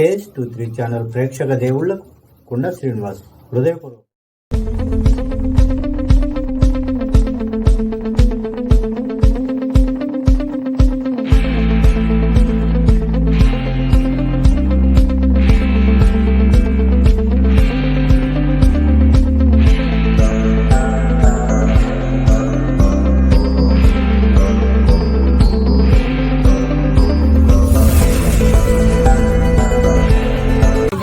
KS two three channel ప్రేక్షక దేవుళ్ళకు కుండ శ్రీనివాస్. హృదయపూర్వక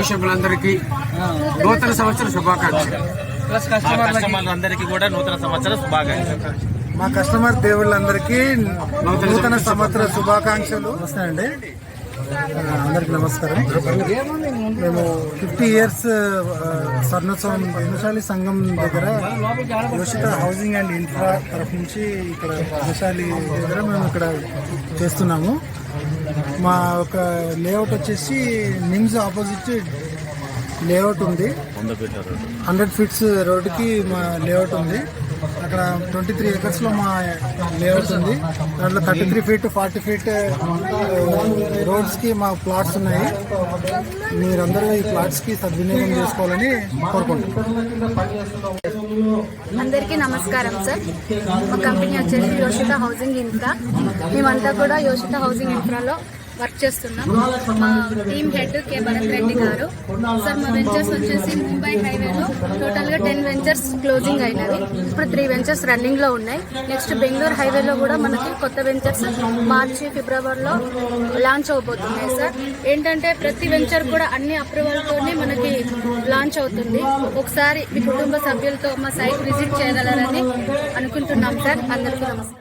కుటుంబీకులందరికీ నూతన సంవత్సర శుభాకాంక్షలు. మా కస్టమర్లందరికీ కూడా నూతన సంవత్సర శుభాకాంక్షలు. మా కస్టమర్ దేవుళ్ళందరికీ నూతన సంవత్సర శుభాకాంక్షలు. వస్తాయండి అందరికి నమస్కారం. మేము ఫిఫ్టీ ఇయర్స్ స్వర్ణోత్సవం విమశాలి సంఘం దగ్గర యోషిత హౌసింగ్ అండ్ ఇన్ఫ్రా తరఫు నుంచి ఇక్కడ విమశాలి దగ్గర మేము ఇక్కడ చేస్తున్నాము. మా ఒక లేఅవుట్ వచ్చేసి నిమ్స్ ఆపోజిట్ లేఅవుట్ ఉంది. హండ్రెడ్ ఫీట్స్ రోడ్డుకి మా లేఅవుట్ ఉంది. అక్కడ ట్వంటీ త్రీ ఎకర్స్లో మా లేఅవుట్ ఉంది. దాంట్లో thirty three feet forty feet రోడ్స్కి మా ప్లాట్స్ ఉన్నాయి. మీరందరూ ఈ ప్లాట్స్కి సద్వినియోగం చేసుకోవాలని కోరుకుంటున్నాం. అందరికీ నమస్కారం సార్. మా కంపెనీ వచ్చేసి యోషిత హౌసింగ్ ఇన్ఫ్రా. మేమంతా కూడా యోషిత హౌసింగ్ ఇన్ఫ్రాలో వర్క్ చేస్తున్నాం. మా team head K. Bharath Reddy garu. Sir మా వెంచర్స్ వచ్చేసి ముంబై హైవేలో టోటల్గా టెన్ వెంచర్స్ క్లోజింగ్ అయినవి. ఇప్పుడు త్రీ వెంచర్స్ రన్నింగ్లో ఉన్నాయి. నెక్స్ట్ బెంగళూరు హైవేలో కూడా మనకి కొత్త వెంచర్స్ మార్చి ఫిబ్రవరిలో లాంచ్ అవబోతున్నాయి సార్. ఏంటంటే ప్రతి వెంచర్ కూడా అన్ని అప్రూవల్తోనే మనకి లాంచ్ అవుతుంది. ఒకసారి మీ కుటుంబ సభ్యులతో మా సైట్ విజిట్ చేయగలరని అనుకుంటున్నాం సార్. అందరికీ నమస్కారం.